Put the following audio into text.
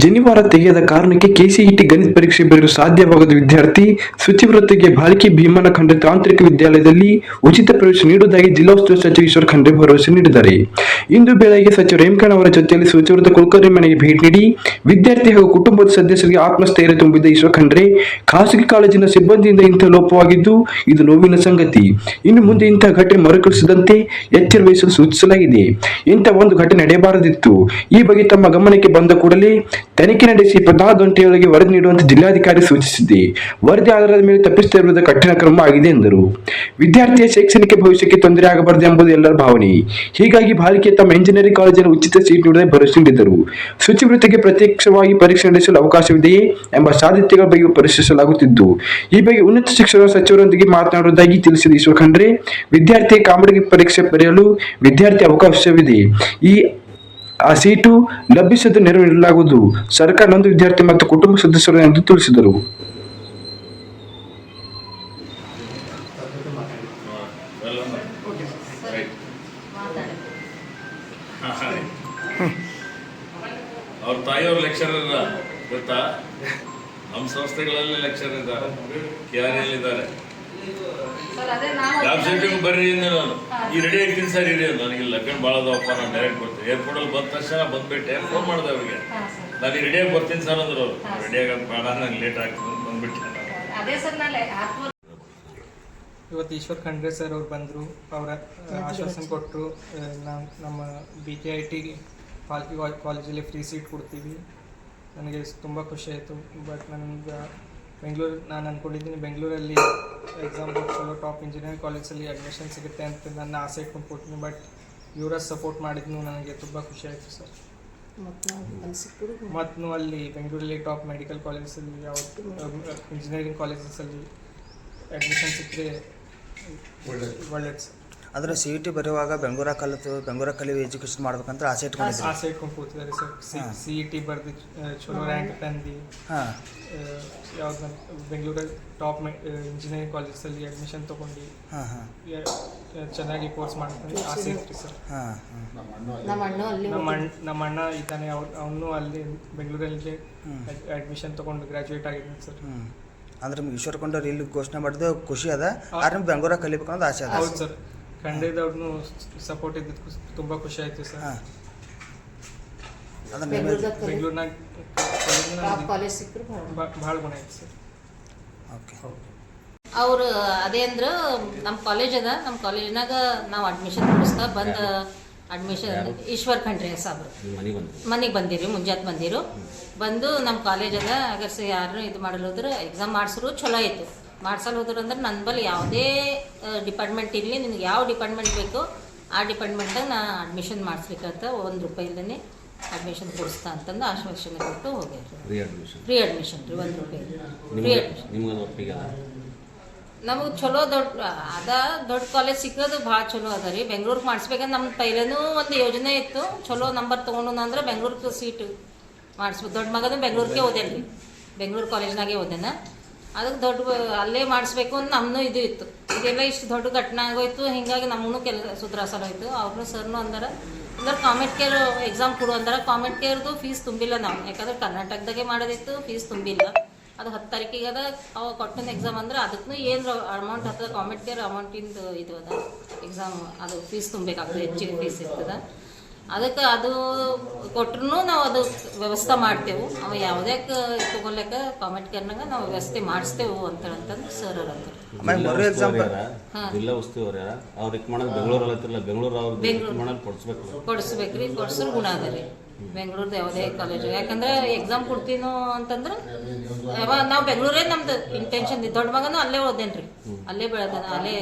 ಜನಿವಾರ ತೆಗೆಯದ ಕಾರಣಕ್ಕೆ ಕೆಸಿಇಟಿ ಗಣಿತ ಪರೀಕ್ಷೆ ಬರೆಯಲು ಸಾಧ್ಯವಾಗದ ವಿದ್ಯಾರ್ಥಿ ಶುಚಿವೃತ್ತಿಗೆ ಬಾಲಕಿ ಭೀಮನ ಖಂಡ್ರೆ ತಾಂತ್ರಿಕ ವಿದ್ಯಾಲಯದಲ್ಲಿ ಉಚಿತ ಪ್ರವೇಶ ನೀಡುವುದಾಗಿ ಜಿಲ್ಲಾ ಸಚಿವ ಈಶ್ವರ್ ಖಂಡ್ರೆ ಭರವಸೆ ನೀಡಿದ್ದಾರೆ. ಇಂದು ಬೆಳಗ್ಗೆ ಸಚಿವ ರೇಮಕಣ್ಣ ಅವರ ಜೊತೆಯಲ್ಲಿ ಶುಚಿವೃತ್ತ ಕುಲಕರ್ಣಿ ಮನೆಗೆ ಭೇಟಿ ನೀಡಿ ವಿದ್ಯಾರ್ಥಿ ಹಾಗೂ ಕುಟುಂಬದ ಸದಸ್ಯರಿಗೆ ಆತ್ಮಸ್ಥೈರ್ಯ ತುಂಬಿದ ಈಶ್ವರ್ ಖಂಡ್ರೆ ಖಾಸಗಿ ಕಾಲೇಜಿನ ಸಿಬ್ಬಂದಿಯಿಂದ ಇಂಥ ಲೋಪವಾಗಿದ್ದು ಇದು ನೋವಿನ ಸಂಗತಿ. ಇನ್ನು ಮುಂದೆ ಇಂತಹ ಘಟನೆ ಮರುಕಳಿಸದಂತೆ ಎಚ್ಚರ ವಹಿಸಲು ಸೂಚಿಸಲಾಗಿದೆ. ಇಂಥ ಒಂದು ಘಟನೆ ನಡೆಯಬಾರದಿತ್ತು. ಈ ಬಗ್ಗೆ ತಮ್ಮ ಗಮನಕ್ಕೆ ಬಂದ ಕೂಡಲೇ ತನಿಖೆ ನಡೆಸಿ ಇಪ್ಪತ್ನಾಲ್ಕು ಗಂಟೆಯೊಳಗೆ ವರದಿ ನೀಡುವಂತೆ ಜಿಲ್ಲಾಧಿಕಾರಿ ಸೂಚಿಸಿದೆ. ವರದಿ ಆಧಾರದ ಮೇಲೆ ತಪ್ಪಿಸುತ್ತಿರುವುದು ಕಠಿಣ ಕ್ರಮ ಆಗಿದೆ ಎಂದರು. ವಿದ್ಯಾರ್ಥಿಯ ಶೈಕ್ಷಣಿಕ ಭವಿಷ್ಯಕ್ಕೆ ತೊಂದರೆ ಆಗಬಾರದು ಎಂಬುದು ಎಲ್ಲರ ಭಾವನೆ. ಹೀಗಾಗಿ ಬಾಲಿಕೆ ತಮ್ಮ ಇಂಜಿನಿಯರಿಂಗ್ ಕಾಲೇಜಿನ ಉಚಿತ ಸೀಟ್ ನೀಡುವುದೇ ಭರವಸೆ ನೀಡಿದರು. ಶುಚಿವೃತ್ತಿಗೆ ಪ್ರತ್ಯಕ್ಷವಾಗಿ ಪರೀಕ್ಷೆ ನಡೆಸಲು ಅವಕಾಶವಿದೆಯೇ ಎಂಬ ಸಾಧ್ಯತೆಗಳ ಬಗ್ಗೆ ಪರಿಶೀಲಿಸಲಾಗುತ್ತಿದ್ದು, ಈ ಬಗ್ಗೆ ಉನ್ನತ ಶಿಕ್ಷಣ ಸಚಿವರೊಂದಿಗೆ ಮಾತನಾಡುವುದಾಗಿ ತಿಳಿಸಿದ ಈಶ್ವರ್ ಖಂಡ್ರೆ ವಿದ್ಯಾರ್ಥಿ ಕಾಮಡಿಗೆ ಪರೀಕ್ಷೆ ಬರೆಯಲು ವಿದ್ಯಾರ್ಥಿ ಅವಕಾಶವಿದೆ. ಈ ಆ ಸೀಟು ಲಭಿಸದ ನೆರವು ನೀಡಲಾಗುವುದು ಸರ್ಕಾರ ನೊಂದು ವಿದ್ಯಾರ್ಥಿ ಮತ್ತು ಕುಟುಂಬ ಸದಸ್ಯರು ಎಂದು ತಿಳಿಸಿದರು. ಅವ್ರ ತಾಯಿಯವ್ರ ಲೆಕ್ಚರರ್ ಗೊತ್ತಾ? ನಮ್ಮ ಸಂಸ್ಥೆಗಳಲ್ಲಿ ಲೆಕ್ಚರ್ ಇದ್ದಾರೆ. ಕೆ ಆರ್ ಎಲ್ ಇದ್ದಾರೆ. ಸೆಂಟ್ರಿಗೆ ಬರ್ರಿ ಅಂದೆ ನಾನು. ಈ ರೆಡಿ ಆಗ್ತೀನಿ ಸರ್ ಇರಿ ಅಂದ. ನನಗೆ ಲಗ್ನ ಭಾಳ ಅದಾವಪ್ಪ ನಾನು ಡೈರೆಕ್ಟ್ ಬರ್ತೀನಿ. ಏರ್ಪೋರ್ಟಲ್ಲಿ ಬಂದ ತಕ್ಷಣ ಬಂದ್ಬಿಟ್ಟೆ ಫೋನ್ ಮಾಡಿದೆ ಅವ್ರಿಗೆ. ಹಾಂ ಸರ್. ನಾನು ರೆಡಿ ಆಗಿ ಬರ್ತೀನಿ ಸರ್ ಅಂದ್ರೆ ಅವ್ರು. ರೆಡಿ ಆಗೋದು ಬೇಡ ನಂಗೆ ಲೇಟ್ ಆಗ್ತದೆ ಅಂತ ಬಂದ್ಬಿಟ್ಟೆ. ಇವತ್ತು ಈಶ್ವರ್ ಖಂಡ್ರೆ ಸರ್ ಅವ್ರು ಬಂದರು. ಅವರ ಆಶ್ವಾಸನೆ ಕೊಟ್ಟರು ನಮ್ಮ ನಮ್ಮ ಬಿ ಕೆ ಐ ಟಿ ಪಾಲ್ಕಿ ಕಾಲೇಜಲ್ಲಿ ಫ್ರೀ ಸೀಟ್ ಕೊಡ್ತೀವಿ. ನನಗೆ ತುಂಬ ಖುಷಿ ಆಯಿತು. ಬಟ್ ನನಗೆ ಬೆಂಗಳೂರು ನಾನು ಅಂದ್ಕೊಂಡಿದ್ದೀನಿ ಬೆಂಗಳೂರಲ್ಲಿ ಎಕ್ಸಾಮ್ ಚಲೋ ಟಾಪ್ ಇಂಜಿನಿಯರಿಂಗ್ ಕಾಲೇಜಲ್ಲಿ ಅಡ್ಮಿಷನ್ ಸಿಗುತ್ತೆ ಅಂತ ನನ್ನ ಆಸೆ ಇಟ್ಕೊಂಡು ಕೊಡ್ತೀನಿ ಬಟ್ ಇವರ ಸಪೋರ್ಟ್ ಮಾಡಿದ್ನು ನನಗೆ ತುಂಬ ಖುಷಿ ಆಯಿತು ಸರ್ ಮತ್ತು ಅಲ್ಲಿ ಬೆಂಗಳೂರಲ್ಲಿ ಟಾಪ್ ಮೆಡಿಕಲ್ ಕಾಲೇಜಲ್ಲಿ ಯಾವ ಇಂಜಿನಿಯರಿಂಗ್ ಕಾಲೇಜಸಲ್ಲಿ ಅಡ್ಮಿಷನ್ ಸಿಕ್ಕರೆ ಒಳ್ಳೆಯದು ಸರ್ ಆದರೆ ಸಿ ಇ ಟಿ ಬರೆಯುವಾಗ ಬೆಂಗ್ಳೂರ ಕಲಿತು ಬೆಂಗ್ಳೂರ ಕಲಿ ಎಜುಕೇಶನ್ ಮಾಡ್ಬೇಕಂತ ಆಸೆ ಇಟ್ಕೊಂಡಿದ್ದೆ ಆಸೆ ಇಟ್ಕೊಂಡು ಕೂತಿದ್ದಾರೆ ಸರ್. ಸಿ ಹಾ. ಸಿ ಇ ಟಿ ಬರ್ದು ಚಲೋ ರ್ಯಾಂಕ್ ತಂದು ಹಾಂ. ಯಾವ್ದು ಬೆಂಗಳೂರಲ್ಲಿ ಟಾಪ್ ಇಂಜಿನಿಯರಿಂಗ್ ಕಾಲೇಜಲ್ಲಿ ಅಡ್ಮಿಷನ್ ತೊಗೊಂಡು ಹಾಂ ಹಾಂ. ಚೆನ್ನಾಗಿ ಕೋರ್ಸ್ ಮಾಡ್ಕೊಂಡು ಆಸೆ ಇತ್ತು ಸರ್. ಹಾಂ ಹಾಂ. ನಮ್ಮ ಅಣ್ಣ ನಮ್ಮ ಅಣ್ಣ ನಮ್ಮ ಅಣ್ಣ ಇದ್ದಾನೆ ಅವನು ಅಲ್ಲಿ ಬೆಂಗಳೂರಲ್ಲಿ. ಅಡ್ಮಿಷನ್ ತೊಗೊಂಡು ಗ್ರಾಜುಯೇಟ್ ಆಗಿದ್ದಾನೆ ಸರ್. ಹ್ಞೂ ಅಂದ್ರೆ ಈಶ್ವರ್ ಈಶ್ವರ ಕೊಂಡವ್ರು ಇಲ್ಲಿ ಘೋಷಣೆ ಮಾಡಿದ್ರೆ ಖುಷಿ ಅದ ಆದ್ರೆ ಬೆಂಗ್ಳೂರ ಕಲಿಬೇಕು ಕಲಿಬೇಕನ್ನೋದು ಆಸೆ ಅದ. ಹೌದು ಸರ್. ಖಂಡಿತವ್ರನ್ನು ಸಪೋರ್ಟ್ ಇದ್ದಿದ್ದು ತುಂಬಾ ಖುಷಿ ಆಯಿತು ಸರ್. ಹಾಂ. ಬೆಂಗಳೂರಿನಾಗ ಕಾಲೇಜ್ ಸಿಕ್ಕರು ಭಾಳ ಗುಣ ಆಯ್ತು ಸರ್. ಓಕೆ. ಅವ್ರು ಅದೇ ಅಂದ್ರೆ ನಮ್ಮ ಕಾಲೇಜ್ ಅದ ನಮ್ಮ ಕಾಲೇಜ್ನಾಗ ನಾವು ಅಡ್ಮಿಷನ್ ಕೊಡಿಸ್ತಾ ಬಂದ ಅಡ್ಮಿಷನ್ ಈಶ್ವರ್ ಖಂಡ್ರೆ ಸಾಬ್ರು ಮನೆಗೆ ಬಂದಿರಿ. ಮುಂಜಾತ್ ಬಂದಿರು. ಬಂದು ನಮ್ಮ ಕಾಲೇಜ್ ಅದ ಅಗರ್ಸ ಯಾರು ಇದು ಮಾಡಲು ಹೋದ್ರೆ ಎಕ್ಸಾಮ್ ಮಾಡಿಸ್ರು ಚಲೋ ಆಯಿತು. ಮಾಡ್ಸಲ್ ಹೋದ್ರು ಅಂದ್ರೆ ನನ್ನ ಬಳಿ ಯಾವುದೇ ಡಿಪಾರ್ಟ್ಮೆಂಟ್ ಇರಲಿ ನಿನಗೆ ಯಾವ ಡಿಪಾರ್ಟ್ಮೆಂಟ್ ಬೇಕು ಆ ಡಿಪಾರ್ಟ್ಮೆಂಟಾಗ ನಾ ಅಡ್ಮಿಷನ್ ಮಾಡಿಸ್ಬೇಕಂತ ಒಂದು ರೂಪಾಯಿ ಇಲ್ದೇ ಅಡ್ಮಿಷನ್ ಕೊಡಿಸ್ತಾ ಅಂತಂದು ಆಶ್ವಾಸನೆ ಕೊಟ್ಟು ಹೋಗ್ಯಾರ ಫ್ರೀ ಅಡ್ಮಿಷನ್ ಫ್ರೀ ಅಡ್ಮಿಷನ್ ರೀ ಒಂದು ರೂಪಾಯಿ. ಫ್ರೀ ನಿಮ್ಗೆ ಅಡ್ಮಿಷನ್ ನಮಗೆ ಚಲೋ ದೊಡ್ಡ ಅದ ದೊಡ್ಡ ಕಾಲೇಜ್ ಸಿಕ್ಕೋದು ಭಾಳ ಚಲೋ ಅದ ರೀ. ಬೆಂಗ್ಳೂರಿಗೆ ಮಾಡಿಸ್ಬೇಕಂದ್ರೆ ನಮ್ಮ ಪೈಲೇನೂ ಒಂದು ಯೋಜನೆ ಇತ್ತು. ಚಲೋ ನಂಬರ್ ತೊಗೊಂಡು ಅಂದ್ರೆ ಬೆಂಗ್ಳೂರಿಗೆ ಸೀಟ್ ಮಾಡಿಸ್ಬೇಕು ದೊಡ್ಡ ಮಗನೂ ಬೆಂಗ್ಳೂರಿಗೆ ಓದ್ಯಾನ ರೀ ಬೆಂಗ್ಳೂರು ಕಾಲೇಜ್ನಾಗೆ ಓದೇನ ಅದಕ್ಕೆ ದೊಡ್ಡ ಅಲ್ಲೇ ಮಾಡಿಸ್ಬೇಕು ಅಂತ ನಮ್ಮನ್ನೂ ಇದು ಇತ್ತು. ಇದೆಲ್ಲ ಇಷ್ಟು ದೊಡ್ಡ ಘಟನೆ ಆಗೋಯ್ತು. ಹಿಂಗಾಗಿ ನಮ್ಮನ್ನು ಕೆಲ ಸುಧಾರಿಸಲು ಹೋಯ್ತು ಅವ್ರನ್ನೂ ಸರ್ನು ಅಂದಾರ. ಅಂದ್ರೆ ಕಾಮೆಂಟ್ ಕೇರ್ ಎಕ್ಸಾಮ್ ಕೊಡು ಅಂದ್ರೆ. ಕಾಮೆಂಟ್ ಕೇರ್ದು ಫೀಸ್ ತುಂಬಿಲ್ಲ ನಾವು ಯಾಕಂದ್ರೆ ಕರ್ನಾಟಕದಾಗೆ ಮಾಡೋದಿತ್ತು ಫೀಸ್ ತುಂಬಿಲ್ಲ. ಅದು ಹತ್ತು ತಾರೀಕಿಗೆ ಅದ. ಅವ ಕೊಟ್ಟಿನ ಎಕ್ಸಾಮ್ ಅಂದ್ರೆ ಅದಕ್ಕೂ ಏನು ಅಮೌಂಟ್ ಹತ್ತದ. ಕಾಮೆಂಟ್ ಕೇರ್ ಅಮೌಂಟಿಂದು ಇದು ಅದ. ಎಕ್ಸಾಮ್ ಅದು ಫೀಸ್ ತುಂಬಬೇಕಾಗ್ತದೆ ಹೆಚ್ಚಿಗೆ ಫೀಸ್ ಇರ್ತದ. ಅದಕ್ಕೆ ಅದು ಕೊಟ್ರು ನಾವು ಅದು ವ್ಯವಸ್ಥೆ ಮಾಡ್ತೇವೆ. ಅವ ಯಾವುದೇ ತಗೊಳ್ಳಕ ಕಾಮೆಂಟ್ ಕೇರ್ನಾಗ ನಾವು ವ್ಯವಸ್ಥೆ ಮಾಡಿಸ್ತೇವೆ ಅಂತ ಅಂತಂದು ಸರ್. ಜಿಲ್ಲಾ ಉಸ್ತುವಾರಿ ಯಾರ? ಅವ್ರು ರಿಕ್ ಮಾಡೋದು ಬೆಂಗಳೂರು ಅಲ್ಲತ್ತಿರಲ್ಲ ಬೆಂಗಳೂರು ಅವ್ರು ಬೆಂಗಳೂರು. ಮಾಡೋದು ಕೊಡಿಸ್ಬೇಕು. ಕೊಡಿಸ್ಬೇಕ್ರಿ ಕೊಡ್ಸೋರು ಗುಣ ಅದ ರೀ ಬೆಂಗಳೂರ್ದು ಯಾವುದೇ ಕಾಲೇಜು ಯಾಕಂದ್ರೆ ಎಕ್ಸಾಮ್ ಕೊಡ್ತೀನೋ ಅಂತಂದ್ರೆ ಯಾವಾಗ ನಾವು ಬೆಂಗಳೂರೇ ನಮ್ದು ಇಂಟೆನ್ಷನ್ ದೊಡ್ಡ ಮಗನೂ ಅಲ್ಲೇ ಓದೇನ್ರಿ ಅಲ್ಲೇ ಬೆಳೆದ ಅಲ್ಲೇ